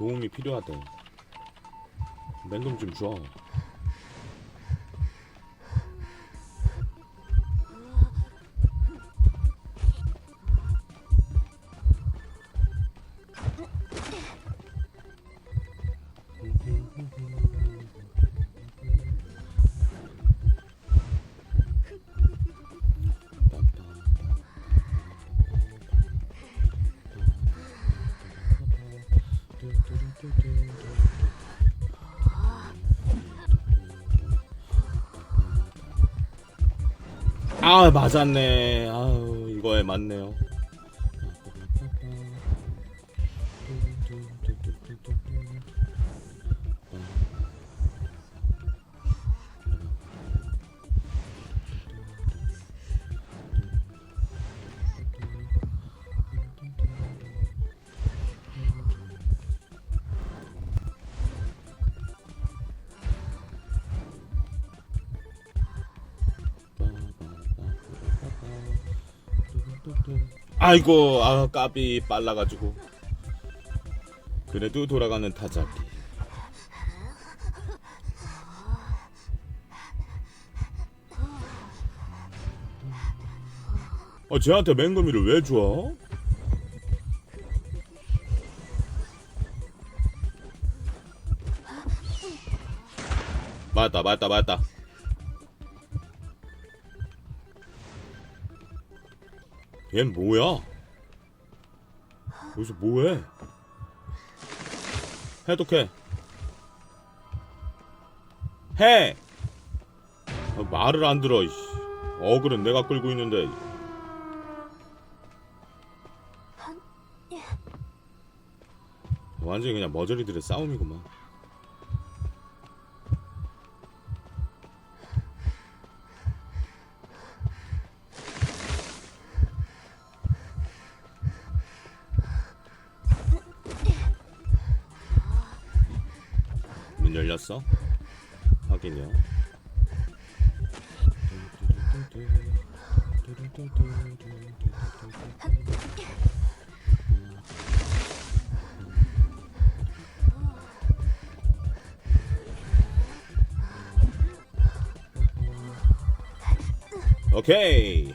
도움이 필요하대. 맹금 좀 줘. 아 맞았네. 아유 이거에 맞네요. 아이고 아 까비 빨라가지고. 그래도 돌아가는 타자기. 어 쟤한테 맹금이를 왜 줘? 맞다 맞다 맞다 얜 뭐야? 여기서 뭐해? 해독해. 해! 아, 말을 안 들어, 이씨. 어글은 내가 끌고 있는데. 완전히 그냥 머저리들의 싸움이구만. 문 열렸어? 확인이요. 오케이.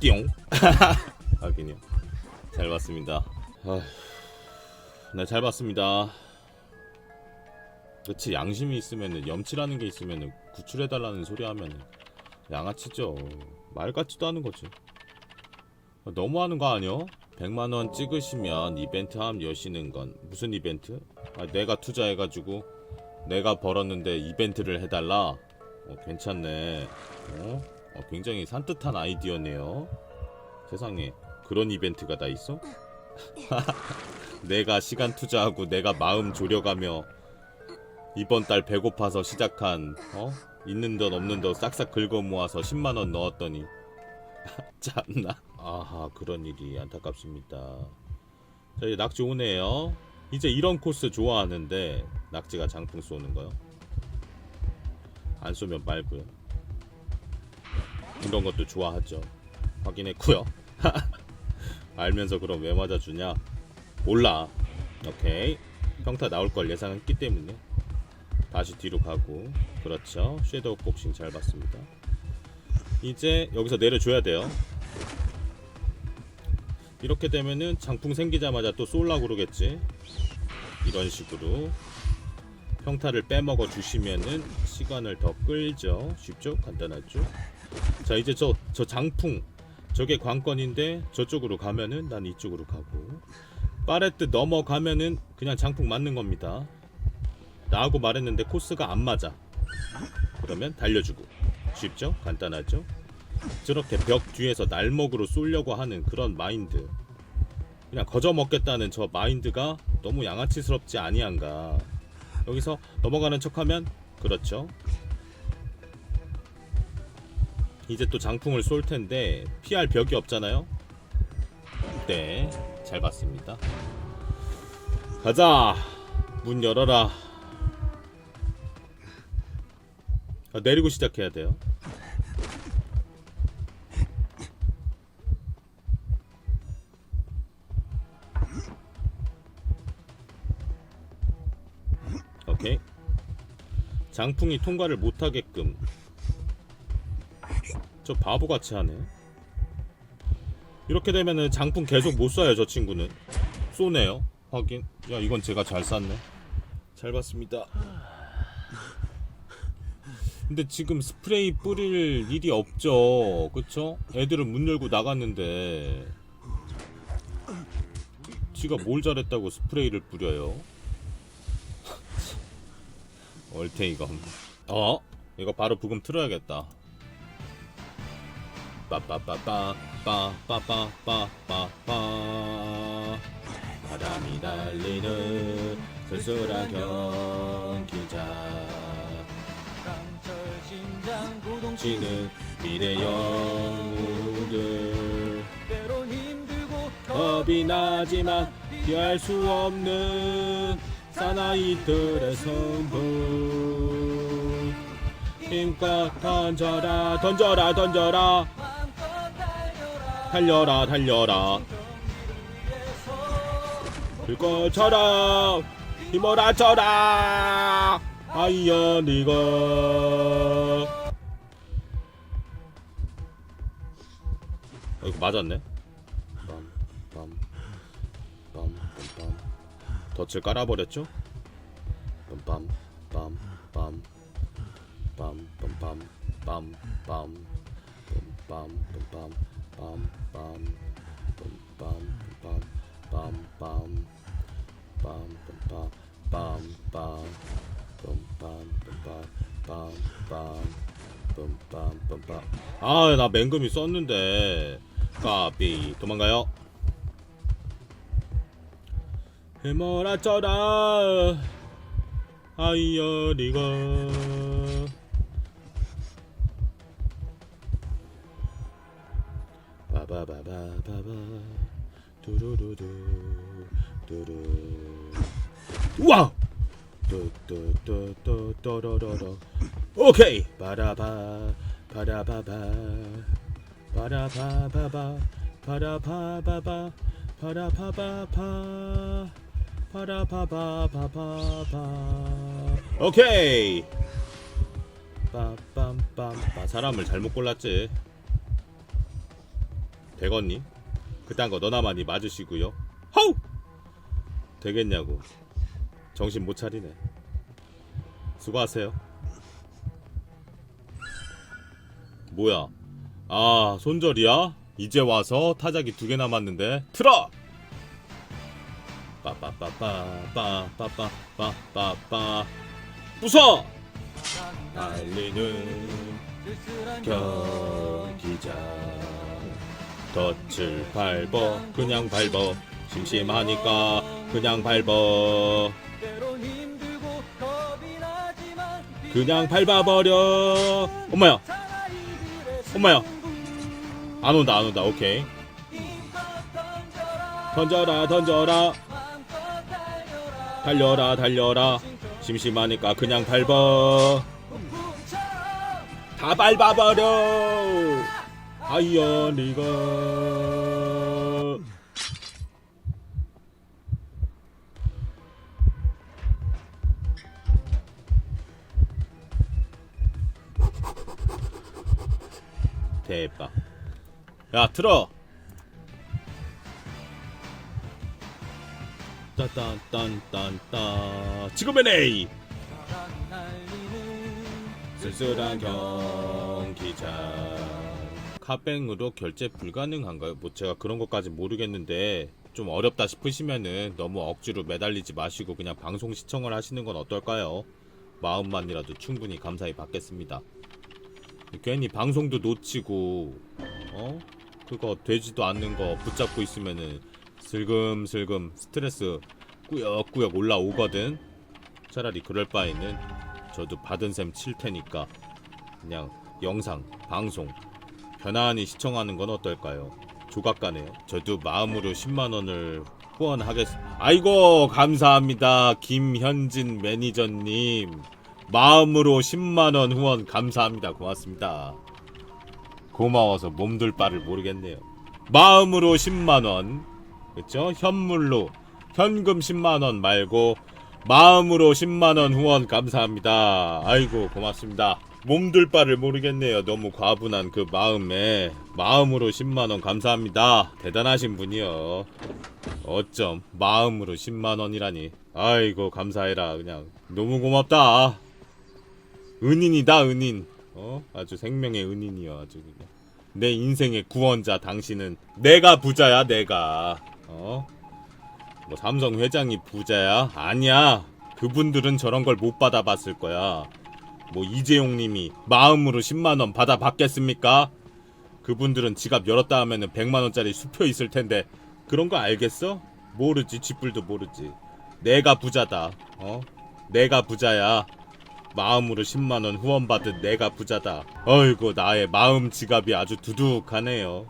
띠용. 확인이요. 잘 봤습니다. 아휴, 네, 잘 봤습니다. 그렇지 양심이 있으면은 염치라는 게 있으면은 구출해달라는 소리 하면은 양아치죠 말 같지도 않은 거지 너무하는 거 아니야? 100만원 찍으시면 이벤트 함 여시는 건 무슨 이벤트? 아, 내가 투자해가지고 내가 벌었는데 이벤트를 해달라 어, 괜찮네 어? 어, 굉장히 산뜻한 아이디어네요 세상에 그런 이벤트가 다 있어? 내가 시간 투자하고 내가 마음 졸여가며 이번 달 배고파서 시작한 어? 있는 돈 없는 돈 싹싹 긁어 모아서 10만 원 넣었더니. 참나. 아하 그런 일이 안타깝습니다. 자 이제 낙지 오네요. 이제 이런 코스 좋아하는데 낙지가 장풍 쏘는 거요. 안 쏘면 말고요. 이런 것도 좋아하죠. 확인했고요. 알면서 그럼 왜 맞아주냐? 몰라. 오케이. 평타 나올 걸 예상했기 때문에 다시 뒤로 가고. 그렇죠. 섀도우 복싱 잘 봤습니다. 이제 여기서 내려줘야 돼요. 이렇게 되면은 장풍 생기자마자 또 쏠라 그러겠지. 이런 식으로 평타를 빼먹어 주시면은 시간을 더 끌죠. 쉽죠? 간단하죠? 자 이제 저 저 장풍. 저게 관건인데 저쪽으로 가면은 난 이쪽으로 가고. 빠레트 넘어가면은 그냥 장풍 맞는 겁니다 나하고 말했는데 코스가 안 맞아. 그러면 달려주고. 쉽죠? 간단하죠? 저렇게 벽 뒤에서 날먹으로 쏠려고 하는 그런 마인드. 그냥 거저 먹겠다는 저 마인드가 너무 양아치스럽지 아니한가. 여기서 넘어가는 척하면 그렇죠. 이제 또 장풍을 쏠 텐데 피할 벽이 없잖아요. 네, 잘 봤습니다. 가자. 문 열어라. 아, 내리고 시작해야 돼요. 오케이. 장풍이 통과를 못하게끔. 저 바보같이 하네. 이렇게 되면은 장풍 계속 못 쏴요, 저 친구는. 쏘네요. 확인. 야, 이건 제가 잘 쐈네. 잘 봤습니다. 근데 지금 스프레이 뿌릴 일이 없죠. 그쵸? 애들은 문 열고 나갔는데. 지가 뭘 잘했다고 스프레이를 뿌려요? 얼탱이가 없네. 어? 이거 바로 부금 틀어야겠다. 빠빠빠빠 빠빠빠빠빠빠 바람이 달리는 쓸쓸한 경기장 지는 미래 영웅들. 때론 힘들고 겁이 나지만 피할 수 없는 사나이들의 승부 힘껏 던져라 던져라 던져라. 달려라 달려라. 불꽃처럼 휘몰아쳐라. 아이언이가 어, 이거 맞았네 빰빰빰 빰 빰 빰 덫을 깔아버렸죠 빰 빰 빰 빰 빰 빰 빰 빰 빰 빰 빰 빰 빰 빰빰빰빰빰 빰빰빰빰빰빰 빰빰빰빰빰빰 빰빰빰빰빰빰빰빰빰 아나 맹금이 썼는데 까비 도망가요. 해머라쳐라 아이어리가. 바바바바바바 두루루두 두루. 우와 뚜뚜뚜뚜뚜루루루 오케이! 바라바 바라바바 바라바바바 바라바바바 바라바바바 바라바바바바바. 오케이. 빰빰빰빰 사람을 잘못 골랐지. 되겠니? 그딴 거 너나 많이 맞으시고요. 하우! 되겠냐고. 정신 못 차리네. 수고하세요. 뭐야 아 손절이야? 이제 와서 타작이 두 개 남았는데 틀어! 빠빠빠빠빠빠빠빠빠빠 부숴! 쓸쓸한 경기장 덫을 밟어 그냥 밟어 심심하니까 그냥 밟어 그냥 밟아버려 엄마야 엄마야. 안 온다 안 온다. 오케이. 던져라 던져라. 달려라 달려라. 심심하니까 그냥 붕붕처럼 다 밟아버려. 아이언이가. 대박 야 틀어 딴딴딴딴따 바람이 날리는 쓸쓸한 경기장 카뱅으로 결제 불가능한가요? 뭐 제가 그런 것까지 모르겠는데 좀 어렵다 싶으시면은 너무 억지로 매달리지 마시고 그냥 방송 시청을 하시는 건 어떨까요? 마음만이라도 충분히 감사히 받겠습니다. 괜히 방송도 놓치고 어? 그거 되지도 않는 거 붙잡고 있으면은 슬금슬금 스트레스 꾸역꾸역 올라오거든. 차라리 그럴 바에는 저도 받은 셈 칠 테니까 그냥 영상, 방송 편안히 시청하는 건 어떨까요? 조각가네요. 저도 마음으로 10만 원을 후원하겠. 아이고 감사합니다, 김현진 매니저님. 마음으로 10만 원 후원 감사합니다. 고맙습니다. 고마워서 몸둘 바를 모르겠네요. 마음으로 10만 원, 그렇죠? 현물로 현금 10만 원 말고 마음으로 10만원 후원 감사합니다. 아이고, 고맙습니다. 몸둘 바를 모르겠네요. 너무 과분한 그 마음에. 마음으로 10만원 감사합니다. 대단하신 분이요. 어쩜 마음으로 10만원이라니. 아이고, 감사해라. 그냥. 너무 고맙다. 은인이다, 은인. 어? 아주 생명의 은인이요. 아주 그냥. 내 인생의 구원자, 당신은. 내가 부자야, 내가. 어? 뭐 삼성 회장이 부자야? 아니야. 그분들은 저런 걸 못 받아봤을 거야. 뭐 이재용 님이 마음으로 10만 원 받아봤겠습니까? 그분들은 지갑 열었다 하면은 100만 원짜리 수표 있을 텐데 그런 거 알겠어? 모르지. 쥐뿔도 모르지. 내가 부자다. 어? 내가 부자야. 마음으로 10만 원 후원 받은 내가 부자다. 어이구 나의 마음 지갑이 아주 두둑하네요.